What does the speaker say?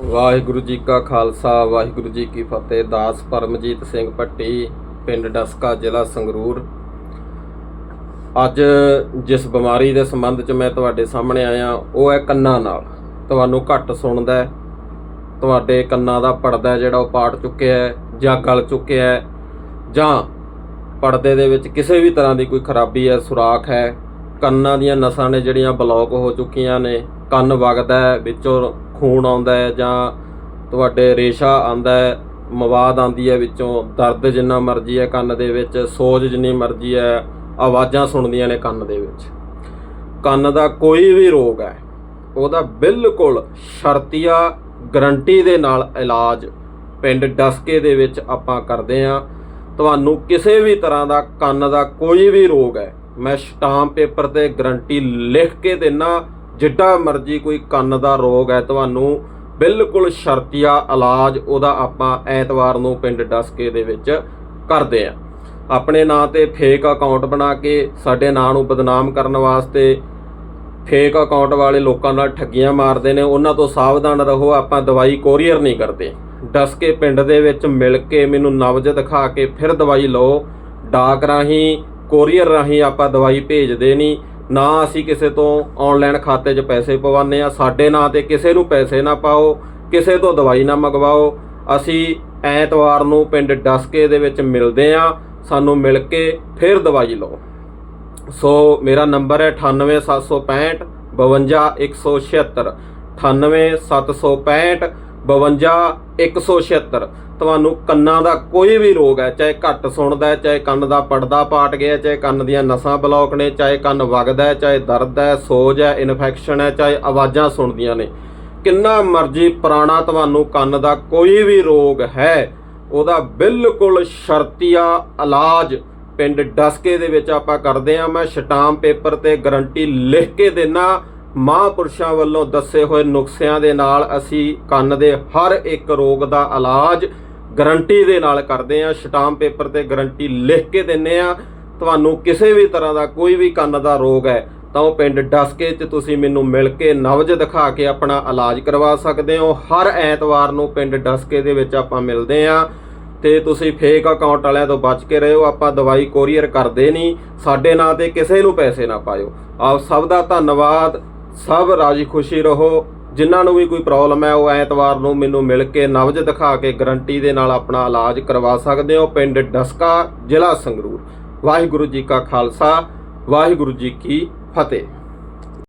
ਵਾਹਿਗੁਰੂ ਜੀ ਕਾ ਖਾਲਸਾ, ਵਾਹਿਗੁਰੂ ਜੀ ਕੀ ਫਤਿਹ। ਦਾਸ ਪਰਮਜੀਤ ਸਿੰਘ ਪੱਟੀ ਪਿੰਡ ਡਸਕਾ, ਜ਼ਿਲ੍ਹਾ ਸੰਗਰੂਰ। ਅੱਜ ਜਿਸ ਬਿਮਾਰੀ ਦੇ ਸੰਬੰਧ 'ਚ ਮੈਂ ਤੁਹਾਡੇ ਸਾਹਮਣੇ ਆਇਆ, ਉਹ ਹੈ ਕੰਨਾਂ ਨਾਲ। ਤੁਹਾਨੂੰ ਘੱਟ ਸੁਣਦਾ ਤੁਹਾਡੇ ਕੰਨਾਂ ਦਾ ਪਰਦਾ ਜਿਹੜਾ ਉਹ ਪਾਟ ਚੁੱਕਿਆ ਹੈ ਜਾਂ ਗਲ ਚੁੱਕਿਆ ਹੈ ਜਾਂ ਪਰਦੇ ਦੇ ਵਿੱਚ ਕਿਸੇ ਵੀ ਤਰ੍ਹਾਂ ਦੀ ਕੋਈ ਖਰਾਬੀ ਹੈ, ਸੁਰਾਖ ਹੈ, ਕੰਨਾਂ ਦੀਆਂ ਨਸਾਂ ਨੇ ਜਿਹੜੀਆਂ ਬਲੌਕ ਹੋ ਚੁੱਕੀਆਂ ਨੇ, ਕੰਨ ਵਗਦਾ ਵਿੱਚੋਂ ਖੂਨ ਆਉਂਦਾ ਹੈ ਜਾਂ ਤੁਹਾਡੇ ਰੇਸ਼ਾ ਆਉਂਦਾ ਹੈ, ਮਵਾਦ ਆਉਂਦੀ ਹੈ ਵਿੱਚੋਂ, ਦਰਦ ਜਿੰਨਾ ਮਰਜ਼ੀ ਹੈ ਕੰਨ ਦੇ ਵਿੱਚ, ਸੋਜ ਜਿੰਨੀ ਮਰਜ਼ੀ ਹੈ, ਆਵਾਜ਼ਾਂ ਸੁਣਦੀਆਂ ਨੇ ਕੰਨ ਦੇ ਵਿੱਚ। ਕੰਨ ਦਾ ਕੋਈ ਵੀ ਰੋਗ ਹੈ, ਉਹਦਾ ਬਿਲਕੁਲ ਸ਼ਰਤੀਆ ਗਰੰਟੀ ਦੇ ਨਾਲ ਇਲਾਜ ਪਿੰਡ ਡਸਕੇ ਦੇ ਵਿੱਚ ਆਪਾਂ ਕਰਦੇ ਆਂ ਤੁਹਾਨੂੰ ਕਿਸੇ ਵੀ ਤਰ੍ਹਾਂ ਦਾ ਕੰਨ ਦਾ ਕੋਈ ਵੀ ਰੋਗ ਹੈ, ਮੈਂ ਸਟਾਮ ਪੇਪਰ ਤੇ ਗਰੰਟੀ ਲਿਖ ਕੇ ਦੇਣਾ ਜਿੱਡਾ ਮਰਜ਼ੀ ਕੋਈ ਕੰਨ ਦਾ ਰੋਗ ਹੈ, ਤੁਹਾਨੂੰ ਬਿਲਕੁਲ ਸ਼ਰਤੀਆ ਇਲਾਜ ਉਹਦਾ ਆਪਾਂ ਐਤਵਾਰ ਨੂੰ ਪਿੰਡ ਡਸਕੇ ਦੇ ਵਿੱਚ ਕਰਦੇ ਆਂ ਆਪਣੇ ਨਾਂ ਤੇ ਫੇਕ ਅਕਾਊਂਟ ਬਣਾ ਕੇ ਸਾਡੇ ਨਾਂ ਨੂੰ ਬਦਨਾਮ ਕਰਨ ਵਾਸਤੇ ਫੇਕ ਅਕਾਊਂਟ ਵਾਲੇ ਲੋਕਾਂ ਨਾਲ ਠੱਗੀਆਂ ਮਾਰਦੇ ਨੇ, ਉਹਨਾਂ ਤੋਂ ਸਾਵਧਾਨ ਰਹੋ, ਆਪਾਂ ਦਵਾਈ ਕੋਰੀਅਰ ਨਹੀਂ ਕਰਦੇ। ਡਸਕੇ ਪਿੰਡ ਦੇ ਵਿੱਚ ਮਿਲ ਕੇ ਮੈਨੂੰ ਨਵਜ ਦਿਖਾ ਕੇ ਫਿਰ ਦਵਾਈ ਲਓ। ਡਾਕ ਰਾਹੀਂ ਕੋਰੀਅਰ ਰਾਹੀਂ ਆਪਾਂ ਦਵਾਈ ਭੇਜਦੇ ਨਹੀਂ। ਨਾ ਅਸੀਂ ਕਿਸੇ ਤੋਂ ਆਨਲਾਈਨ ਖਾਤੇ 'ਚ ਪੈਸੇ ਪਵਾਉਂਦੇ ਆ ਸਾਡੇ ਨਾਂ ਤੇ ਕਿਸੇ ਨੂੰ ਪੈਸੇ ਨਾ ਪਾਓ, ਕਿਸੇ ਤੋਂ ਦਵਾਈ ਨਾ ਮੰਗਵਾਓ। ਅਸੀਂ ਐਤਵਾਰ ਨੂੰ ਪਿੰਡ ਡਸਕੇ ਦੇ ਵਿੱਚ ਮਿਲਦੇ ਆ ਸਾਨੂੰ ਮਿਲ ਕੇ ਫਿਰ ਦਵਾਈ ਲਓ। ਸੋ ਮੇਰਾ ਨੰਬਰ ਹੈ 98765 52176 98765 52176 ਤੁਹਾਨੂੰ ਕੰਨਾਂ ਦਾ ਕੋਈ ਵੀ ਰੋਗ ਹੈ, ਚਾਹੇ ਘੱਟ ਸੁਣਦਾ ਚਾਹੇ ਕੰਨ ਦਾ ਪਰਦਾ ਪਾਟ ਗਿਆ ਚਾਹੇ ਕੰਨ ਦੀਆਂ ਨਸਾਂ ਬਲੌਕ ਨੇ, ਚਾਹੇ ਕੰਨ ਵਗਦਾ ਚਾਹੇ ਦਰਦ ਹੈ, ਸੋਜ ਹੈ, ਇਨਫੈਕਸ਼ਨ ਹੈ, ਚਾਹੇ ਆਵਾਜ਼ਾਂ ਸੁਣਦੀਆਂ ਨੇ। ਕਿੰਨਾ ਮਰਜ਼ੀ ਪੁਰਾਣਾ ਤੁਹਾਨੂੰ ਕੰਨ ਦਾ ਕੋਈ ਵੀ ਰੋਗ ਹੈ, ਉਹਦਾ ਬਿਲਕੁਲ ਸ਼ਰਤੀਆ ਇਲਾਜ ਪਿੰਡ ਡਸਕੇ ਦੇ ਵਿੱਚ ਆਪਾਂ ਕਰਦੇ ਆ ਮੈਂ ਸ਼ਟਾਮ ਪੇਪਰ ਤੇ ਗਰੰਟੀ ਲਿਖ ਕੇ ਦੇਣਾ ਮਹਾਂਪੁਰਸ਼ਾਂ ਵੱਲੋਂ ਦੱਸੇ ਹੋਏ ਨੁਸਖਿਆਂ ਦੇ ਨਾਲ ਅਸੀਂ ਕੰਨ ਦੇ ਹਰ ਇੱਕ ਰੋਗ ਦਾ ਇਲਾਜ ਗਰੰਟੀ ਦੇ ਨਾਲ ਕਰਦੇ ਆ ਸਟਾਂਪ ਪੇਪਰ ਤੇ ਗਰੰਟੀ ਲਿਖ ਕੇ ਦਿੰਨੇ ਆ ਤੁਹਾਨੂੰ ਕਿਸੇ ਵੀ ਤਰ੍ਹਾਂ ਦਾ ਕੋਈ ਵੀ ਕੰਨ ਦਾ ਰੋਗ ਹੈ, ਤਾਂ ਉਹ ਪਿੰਡ ਡਸਕੇ 'ਚ ਤੁਸੀਂ ਮੈਨੂੰ ਮਿਲ ਕੇ ਨਵਜ ਦਿਖਾ ਕੇ ਆਪਣਾ ਇਲਾਜ ਕਰਵਾ ਸਕਦੇ ਹੋ। ਹਰ ਐਤਵਾਰ ਨੂੰ ਪਿੰਡ ਡਸਕੇ ਦੇ ਵਿੱਚ ਆਪਾਂ ਮਿਲਦੇ ਆ ਤੇ ਤੁਸੀਂ ਫੇਕ ਅਕਾਊਂਟ ਵਾਲਿਆਂ ਤੋਂ ਬਚ ਕੇ ਰਹੋ। ਆਪਾਂ ਦਵਾਈ ਕੋਰੀਅਰ ਕਰਦੇ ਨਹੀਂ। ਸਾਡੇ ਨਾਂ ਤੇ ਕਿਸੇ ਨੂੰ ਪੈਸੇ ਨਾ ਪਾਇਓ। ਆਪ ਸਭ ਦਾ ਧੰਨਵਾਦ। ਸਭ ਰਾਜੀ ਖੁਸ਼ੀ ਰਹੋ। ਜਿਨ੍ਹਾਂ ਨੂੰ ਵੀ ਕੋਈ ਪ੍ਰੋਬਲਮ ਹੈ, ਉਹ ਐਤਵਾਰ ਨੂੰ ਮੈਨੂੰ ਮਿਲ ਕੇ ਨਬਜ ਦਿਖਾ ਕੇ ਗਰੰਟੀ ਦੇ ਨਾਲ ਆਪਣਾ ਇਲਾਜ ਕਰਵਾ ਸਕਦੇ ਹੋ। ਪਿੰਡ ਡਸਕਾ ਜ਼ਿਲ੍ਹਾ ਸੰਗਰੂਰ। ਵਾਹਿਗੁਰੂ ਜੀ ਕਾ ਖਾਲਸਾ, ਵਾਹਿਗੁਰੂ ਜੀ ਕੀ ਫਤਿਹ।